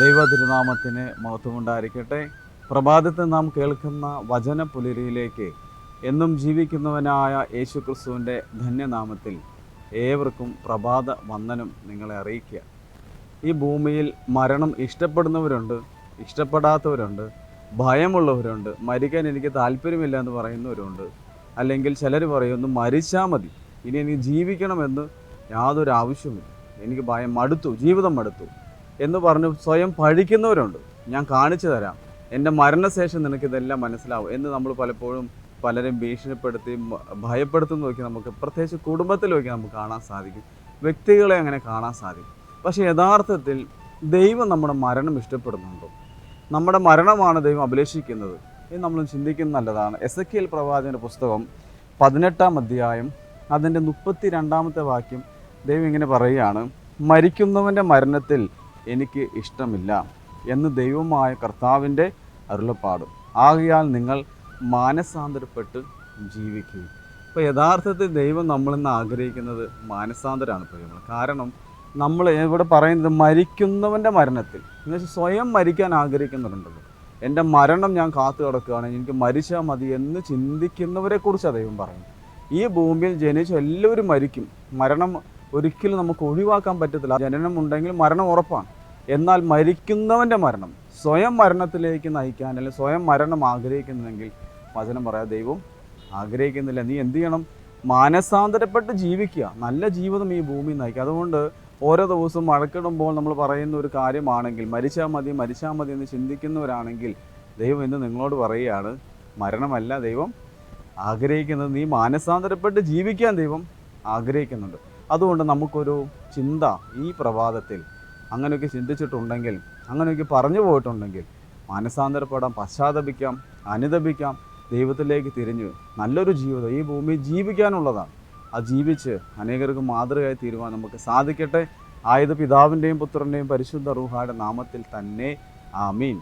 തിരുനാമത്തിന് മഹത്വമുണ്ടായിരിക്കട്ടെ. പ്രഭാതത്തിൽ നാം കേൾക്കുന്ന വചന പുലരിയിലേക്ക് എന്നും ജീവിക്കുന്നവനായ യേശു ക്രിസ്തുവിന്റെ ധന്യനാമത്തിൽ ഏവർക്കും പ്രഭാത വന്ദനം നിങ്ങളെ അറിയിക്കുക. ഈ ഭൂമിയിൽ മരണം ഇഷ്ടപ്പെടുന്നവരുണ്ട് ഇഷ്ടപ്പെടാത്തവരുണ്ട് ഭയമുള്ളവരുണ്ട് മരിക്കാൻ എനിക്ക് താല്പര്യമില്ല എന്ന് പറയുന്നവരുണ്ട്. അല്ലെങ്കിൽ ചിലർ പറയുന്നു മരിച്ചാൽ മതി ഇനി എനിക്ക് ജീവിക്കണമെന്ന് യാതൊരു ആവശ്യമില്ല എനിക്ക് ഭയം മടുത്തു ജീവിതം മടുത്തു. എന്ന് പറഞ്ഞ് സ്വയം പഴിക്കുന്നവരുണ്ട് ഞാൻ കാണിച്ചു തരാം. എന്റെ മരണശേഷം നിനക്ക് ഇതെല്ലാം മനസ്സിലാവും എന്ന് നമ്മൾ പലപ്പോഴും പലരും ഭീഷണിപ്പെടുത്തി മ- ഭയപ്പെടുത്തുന്ന നോക്കി നമുക്ക് പ്രത്യേകിച്ച് കുടുംബത്തിൽ നോക്കി നമുക്ക് കാണാൻ സാധിക്കും. വ്യക്തികളെ അങ്ങനെ കാണാൻ സാധിക്കും. പക്ഷേ യഥാർത്ഥത്തിൽ ദൈവം നമ്മുടെ മരണം ഇഷ്ടപ്പെടുന്നുണ്ടോ? നമ്മുടെ മരണമാണ് ദൈവം അഭിലേഷിക്കുന്നത് ഇത് നമ്മൾ ചിന്തിക്കുന്ന നല്ലതാണ്. എസ് എ എൽ പ്രവാചകന്റെ പുസ്തകം പതിനെട്ടാം അധ്യായം അതിന്റെ മുപ്പത്തി രണ്ടാമത്തെ വാക്യം ദൈവം ഇങ്ങനെ പറയുകയാണ് മരിക്കുന്നവന്റെ മരണത്തിൽ എനിക്ക് ഇഷ്ടമില്ല എന്ന് ദൈവമായ കർത്താവിന്റെ അരുളപ്പാടും. ആകയാൽ നിങ്ങൾ മാനസാന്തരപ്പെട്ട് ജീവിക്കുക ഇപ്പോൾ യഥാർത്ഥത്തിൽ ദൈവം നമ്മളിന്ന് ആഗ്രഹിക്കുന്നത് മാനസാന്തരമാണ് പ്രിയങ്ങൾ കാരണം നമ്മൾ ഇവിടെ പറയുന്നത് മരിക്കുന്നവന്റെ മരണത്തിൽ. എന്ന് വെച്ചാൽ സ്വയം മരിക്കാൻ ആഗ്രഹിക്കുന്നുണ്ടല്ലോ എന്റെ മരണം ഞാൻ കാത്തു കിടക്കുകയാണ് എനിക്ക് മരിച്ചാൽ മതി എന്ന് ചിന്തിക്കുന്നവരെ കുറിച്ചാണ് ദൈവം പറയുന്നത്. ഈ ഭൂമിയിൽ ജനിച്ച എല്ലാവരും മരിക്കും. മരണം ഒരിക്കലും നമുക്ക് ഒഴിവാക്കാൻ പറ്റത്തില്ല. ജനനം ഉണ്ടെങ്കിൽ മരണം ഉറപ്പാണ്. എന്നാൽ മരിക്കുന്നവന്റെ മരണം സ്വയം മരണത്തിലേക്ക് നയിക്കാൻ അല്ലെങ്കിൽ സ്വയം മരണം ആഗ്രഹിക്കുന്നുവെങ്കിൽ വചനം പറയാം ദൈവം ആഗ്രഹിക്കുന്നില്ല. നീ എന്ത് ചെയ്യണം? മാനസാന്തരപ്പെട്ട് ജീവിക്കുക. നല്ല ജീവിതം ഈ ഭൂമി നയിക്കുക. അതുകൊണ്ട് ഓരോ ദിവസവും മഴക്കിടുമ്പോൾ നമ്മൾ പറയുന്ന ഒരു കാര്യമാണെങ്കിൽ മരിച്ചാൽ മതി മരിച്ചാൽ മതി എന്ന് ചിന്തിക്കുന്നവരാണെങ്കിൽ ദൈവം ഇന്ന് നിങ്ങളോട് പറയുകയാണ് മരണമല്ല ദൈവം ആഗ്രഹിക്കുന്നത്. നീ മാനസാന്തരപ്പെട്ട് ജീവിക്കാൻ ദൈവം ആഗ്രഹിക്കുന്നുണ്ട്. അതുകൊണ്ട് നമുക്കൊരു ചിന്ത ഈ പ്രഭാതത്തിൽ അങ്ങനെയൊക്കെ ചിന്തിച്ചിട്ടുണ്ടെങ്കിൽ അങ്ങനെയൊക്കെ പറഞ്ഞു പോയിട്ടുണ്ടെങ്കിൽ മാനസാന്തരപ്പെടാം പശ്ചാത്തപിക്കാം അനുദപിക്കാം ദൈവത്തിലേക്ക് തിരിഞ്ഞ് നല്ലൊരു ജീവിതം ഈ ഭൂമിയിൽ ജീവിക്കാനുള്ളതാണ്. ആ ജീവിച്ച് അനേകർക്ക് മാതൃകയായി തീരുവാൻ നമുക്ക് സാധിക്കട്ടെ. ആയത് പിതാവിന്റെയും പുത്രന്റെയും പരിശുദ്ധ റൂഹായുടെ നാമത്തിൽ തന്നെ ആമീൻ.